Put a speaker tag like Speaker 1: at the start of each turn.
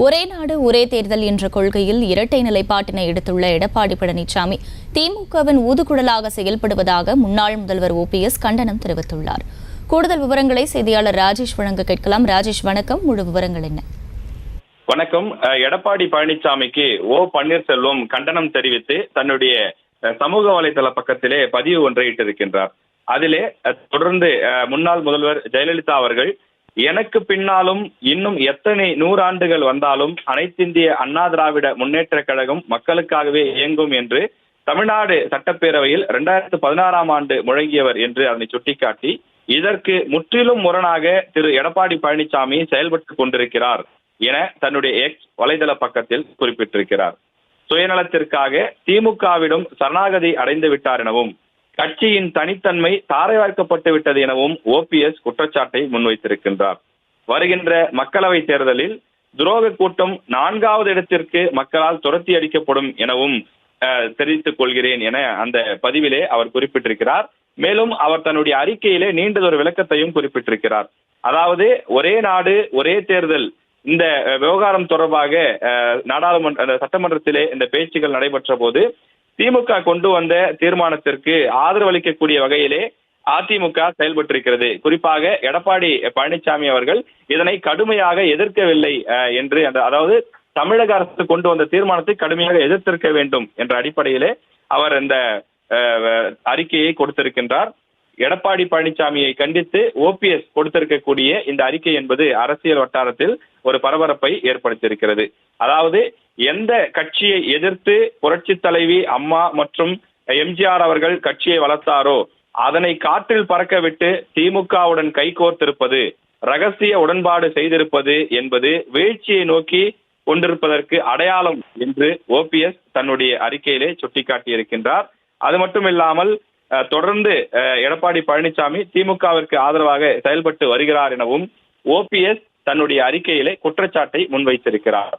Speaker 1: ஒரே நாடு ஒரே தேர்தல் என்ற கொள்கையில் இரட்டை நிலைப்பாட்டினை எடுத்துள்ள எடப்பாடி பழனிசாமி திமுகவின் ஊதுகுழலாக செயல்படுவதாக முன்னாள் முதல்வர் ஓபிஎஸ் கண்டனம் தெரிவித்துள்ளார். கூடுதல் விவரங்களை செய்தியாளர் ராஜேஷ் வழங்க கேட்கலாம். ராஜேஷ் வணக்கம். முழு விவரங்கள் என்ன?
Speaker 2: வணக்கம். அஹ், எடப்பாடி பழனிசாமிக்கு ஓ பன்னீர்செல்வம் கண்டனம் தெரிவித்து தன்னுடைய அஹ், சமூக வலைதள பக்கத்திலே பதிவு ஒன்றை இட்டிருக்கின்றார். அதிலே தொடர்ந்து அஹ், முன்னாள் முதல்வர் ஜெயலலிதா அவர்கள் எனக்கு பின்னாலும் இன்னும் எத்தனை நூறாண்டுகள் வந்தாலும் அனைத்திந்திய அண்ணா திராவிட முன்னேற்ற கழகம் மக்களுக்காகவே இயங்கும் என்று தமிழ்நாடு சட்டப்பேரவையில் இரண்டாயிரத்து பதினாறாம் ஆண்டு முழங்கியவர் என்று அதனை சுட்டிக்காட்டி இதற்கு முற்றிலும் முரணாக திரு எடப்பாடி பழனிசாமி செயல்பட்டுக் கொண்டிருக்கிறார் என தன்னுடைய எக்ஸ் வலைதள பக்கத்தில் குறிப்பிட்டிருக்கிறார். சுயநலத்திற்காக திமுகவிடம் சரணாகதி அடைந்து விட்டார் எனவும் கட்சியின் தனித்தன்மை தாரைவார்க்கப்பட்டு விட்டது எனவும் ஓபிஎஸ் குற்றச்சாட்டை முன்வைத்திருக்கின்றார். வருகின்ற மக்களவை தேர்தலில் துரோக கூட்டம் நான்காவது இடத்திற்கு மக்களால் துரத்தி அடிக்கப்படும் எனவும் தெரிவித்துக் கொள்கிறேன் என அந்த பதிவிலே அவர் குறிப்பிட்டிருக்கிறார். மேலும் அவர் தன்னுடைய அறிக்கையிலே நீண்டதொரு விளக்கத்தையும் குறிப்பிட்டிருக்கிறார். அதாவது ஒரே நாடு ஒரே தேர்தல் இந்த விவகாரம் தொடர்பாக அஹ், நாடாளுமன்ற அந்த சட்டமன்றத்திலே இந்த பேச்சுகள் நடைபெற்ற போது திமுக கொண்டு வந்த தீர்மானத்திற்கு ஆதரவு அளிக்கக்கூடிய வகையிலே அதிமுக செயல்பட்டிருக்கிறது. குறிப்பாக எடப்பாடி பழனிசாமி அவர்கள் இதனை கடுமையாக எதிர்க்கவில்லை அஹ், என்று அந்த அதாவது தமிழக அரசு கொண்டு வந்த தீர்மானத்தை கடுமையாக எதிர்த்திருக்க வேண்டும் என்ற அடிப்படையிலே அவர் இந்த அஹ், அறிக்கையை கொடுத்திருக்கின்றார். எடப்பாடி பழனிசாமியை கண்டித்து ஓபிஎஸ் கொடுத்திருக்கக்கூடிய இந்த அறிக்கை என்பது அரசியல் வட்டாரத்தில் ஒரு பரபரப்பை ஏற்படுத்தியிருக்கிறது. அதாவது எந்த கட்சியை எதிர்த்து புரட்சி தலைவி அம்மா மற்றும் எம்ஜிஆர் அவர்கள் கட்சியை வளர்த்தாரோ அதனை காற்றில் பறக்க விட்டு திமுகவுடன் கைகோர்த்திருப்பது ரகசிய உடன்பாடு செய்திருப்பது என்பது வீழ்ச்சியை நோக்கி கொண்டிருப்பதற்கு அடையாளம் என்று ஓபிஎஸ் தன்னுடைய அறிக்கையிலே சுட்டிக்காட்டியிருக்கின்றார். அது மட்டும் இல்லாமல் தொடர்ந்து அஹ், எடப்பாடி பழனிசாமி திமுகவிற்கு ஆதரவாக செயல்பட்டு வருகிறார் எனவும் ஓபிஎஸ் தன்னுடைய அறிக்கையிலே குற்றச்சாட்டை முன்வைத்திருக்கிறார்.